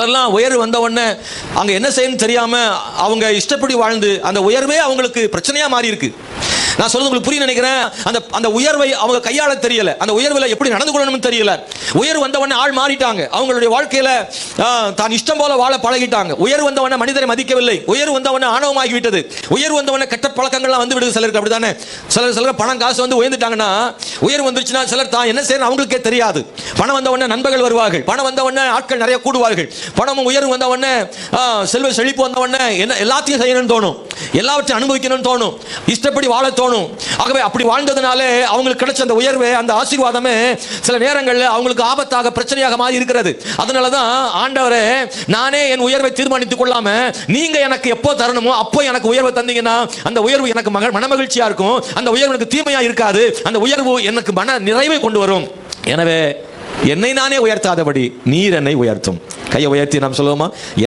அதெல்லாம் உயர்வு வந்த உடனே அங்கே என்ன செய்யணும்னு தெரியாமல் அவங்க இஷ்டப்படி வாழ்ந்து அந்த உயர்வே அவங்களுக்கு பிரச்சனையாக மாறியிருக்கு. நான் சொல்றது உங்களுக்கு புரிய நினைக்கிறேன். அந்த அந்த உயர்வை அவங்க கையாள தெரியல. அந்த உயர்வில் எப்படி நடந்து கொள்ளணும்னு தெரியல. உயர்வு வந்தவொடனே ஆள் மாறிட்டாங்க. அவங்களுடைய வாழ்க்கையில தான் இஷ்டம் போல வாழ பழகிட்டாங்க. உயர்வு வந்தவொடனே மனிதரை மதிக்கவில்லை. உயர்வு வந்தவொடனே ஆணவமாகி விட்டது உயர்வு வந்தவொடனே கெட்ட பழக்கங்கள்லாம் வந்து விடுது சிலருக்கு. அப்படிதானே சிலர் சிலர் பணம் காசு வந்து உயர்ந்துட்டாங்கன்னா உயர்வு வந்துருச்சுன்னா சிலர் தான் என்ன செய்யணும் அவங்களுக்கே தெரியாது. பணம் வந்தவொடனே நண்பர்கள் வருவார்கள். பணம் வந்தவொடனே ஆட்கள் நிறைய கூடுவார்கள். பணமும் உயர்வு வந்தவொடனே செல்வ செழிப்பு வந்தவொடனே என்ன எல்லாத்தையும் செய்யணும்னு தோணும். எல்லாவற்றையும் அனுபவிக்கணும்னு தோணும். இஷ்டப்படி வாழ தோணும். ஆகவே அப்படி வாழ்ந்ததுனாலே அவங்களுக்கு கிடைச்ச அந்த உயர்வு அந்த ஆசீர்வாதமே சில நேரங்களில் அவங்களுக்கு ஆபத்தாக பிரச்சனையாக மாறி இருக்கிறது. அதனால தான் ஆண்டவரே நானே என் உயர்வை தீர்மானித்துக் கொள்ளாம நீங்க எனக்கு எப்போ தரணுமோ அப்போ எனக்கு உயர்வை தந்தீங்கன்னா அந்த உயர்வு எனக்கு மக மனமகிழ்ச்சியா இருக்கும். அந்த உயர்வு எனக்கு தீமையா இருக்காது. அந்த உயர்வு எனக்கு மன நிறைவை கொண்டு வரும். எனவே என்னை நானே உயர்த்தாதபடி நீர் என்னை உயர்த்தும். கையை உயர்த்தி நாம் சொல்லுவோமா?